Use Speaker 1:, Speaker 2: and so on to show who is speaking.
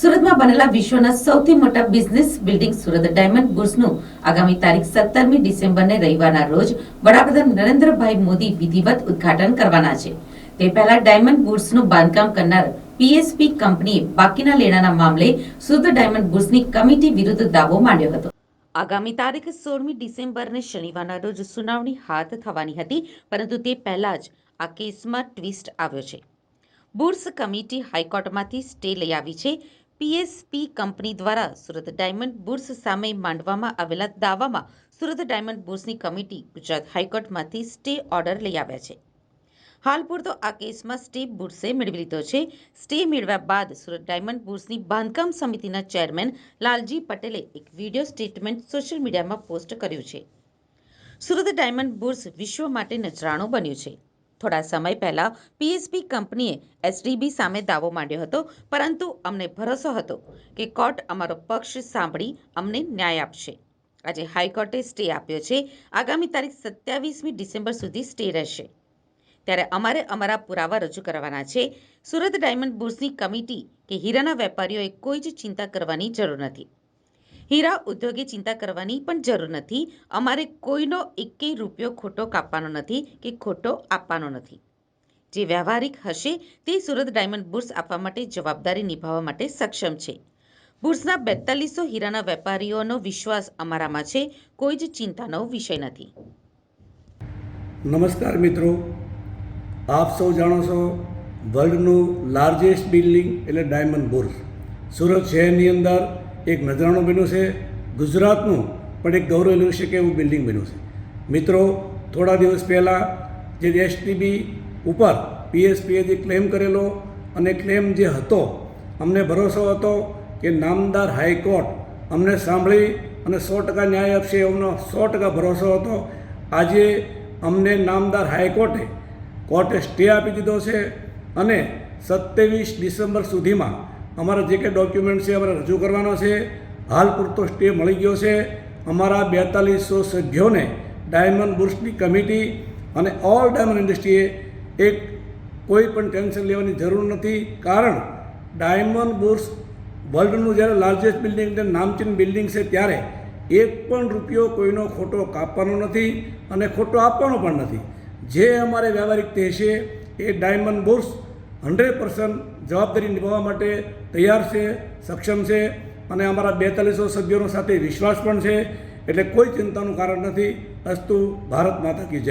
Speaker 1: સુરતમાં બનેલા વિશ્વના સૌથી મોટા બિઝનેસ બિલ્ડિંગ સુરત ડાયમંડ બુર્સનું આગામી તારીખ સત્તરમી ડિસેમ્બરને રવિવારના રોજ વડાપ્રધાન નરેન્દ્રભાઈ મોદી વિધિવત ઉદ્ઘાટન કરવાના છે. તે પહેલા ડાયમંડ બુર્સનું બાંધકામ કરનાર પીએસપી કંપનીએ બાકીના લેણાના મામલે સુરત ડાયમંડ બુર્સની કમિટી વિરુદ્ધ દાવો માંડ્યો હતો. આગામી તારીખ સોળમી ડિસેમ્બરને શનિવારના રોજ સુનાવણી હાથ થવાની હતી, પરંતુ તે પહેલા જ આ કેસમાં ટ્વિસ્ટ આવ્યો છે. બુર્સ કમિટી હાઈકોર્ટમાંથી સ્ટે લઈ આવી છે. પીએસપી કંપની દ્વારા સુરત ડાયમંડ બુર્સ સામે માંડવામાં આવેલા દાવામાં સુરત ડાયમંડ બુર્સની કમિટી ગુજરાત હાઈકોર્ટમાંથી સ્ટે ઓર્ડર લઈ આવ્યા છે. હાલ પૂરતો આ કેસમાં સ્ટે બુર્સે મેળવી લીધો છે. સ્ટે મેળવ્યા બાદ સુરત ડાયમંડ બુર્સની બાંધકામ સમિતિના ચેરમેન લાલજી પટેલે એક વીડિયો સ્ટેટમેન્ટ સોશિયલ મીડિયામાં પોસ્ટ કર્યું છે. સુરત ડાયમંડ બુર્સ વિશ્વ માટે નજરાણું બન્યું છે. થોડા સમય પહેલા પીએસપી કંપનીએ એસડીબી સામે દાવો માંડ્યો હતો, પરંતુ અમને ભરોસો હતો કે કોર્ટ અમારો પક્ષ સાંભળી અમને ન્યાય આપશે. આજે હાઈકોર્ટે સ્ટે આપ્યો છે. આગામી તારીખ સત્યાવીસમી ડિસેમ્બર સુધી સ્ટે રહેશે. ત્યારે અમારે અમારા પુરાવા રજૂ કરવાના છે. સુરત ડાયમંડ બુર્સની કમિટી કે હીરાના વેપારીઓએ કોઈ જ ચિંતા કરવાની જરૂર નથી. હીરા ઉદ્યોગે ચિંતા કરવાની પણ જરૂર નથી. અમારે કોઈનો એકેય રૂપિયો ખોટો કાપવાનો નથી કે ખોટો આપવાનો નથી. જે વ્યવહારિક હશે તે સુરત ડાયમંડ બુર્સ આપવા માટે જવાબદારી નિભાવવા માટે સક્ષમ છે. બુર્સના બેતાલીસો હીરાના વેપારીઓનો વિશ્વાસ અમારામાં છે. કોઈ જ ચિંતાનો વિષય નથી.
Speaker 2: નમસ્કાર મિત્રો. આપ સૌ જાણો છો વર્લ્ડનું લાર્જેસ્ટ બિલ્ડિંગ એટલે ડાયમંડ બુર્સ. સુરત શહેરની અંદર એક નજરાણું બન્યું છે, ગુજરાતનું પણ એક ગૌરવ લઈ શકે એવું બિલ્ડિંગ બન્યું છે. મિત્રો, થોડા દિવસ પહેલાં જે એસટીબી ઉપર પીએસપીએ જે ક્લેમ કરેલો અને ક્લેમ જે હતો, અમને ભરોસો હતો કે નામદાર હાઈકોર્ટ અમને સાંભળી અને સો ટકા ન્યાય આપશે એમનો સો ટકા ભરોસો હતો. આજે અમને નામદાર હાઈકોર્ટે કોર્ટે સ્ટે આપી દીધો છે અને સત્યાવીસ ડિસેમ્બર સુધીમાં અમારા જે કંઈ ડોક્યુમેન્ટ છે, અમારે રજૂ કરવાનો છે. હાલ પૂરતો સ્ટે મળી ગયો છે. અમારા બેતાલીસો સભ્યોને ડાયમંડ બુર્સની કમિટી અને ઓલ ડાયમંડ ઇન્ડસ્ટ્રીએ એક કોઈ પણ ટેન્શન લેવાની જરૂર નથી. કારણ ડાયમંડ બુર્સ વર્લ્ડનું જ્યારે લાર્જેસ્ટ બિલ્ડિંગ અને નામચીન બિલ્ડિંગ છે, ત્યારે એક પણ રૂપિયો કોઈનો ખોટો કાપવાનો નથી અને ખોટો આપવાનો પણ નથી. જે અમારે વ્યવહારિક તે છે એ ડાયમંડ બુર્સ હંડ્રેડ પર્સન્ટ જવાબદારી નિભાવવા માટે તૈયાર છે, સક્ષમ છે અને અમારા બેતાલીસો સભ્યોનો સાથે વિશ્વાસ પણ છે. એટલે કોઈ ચિંતાનું કારણ નથી. અસ્તુ ભારત માતા કી જય.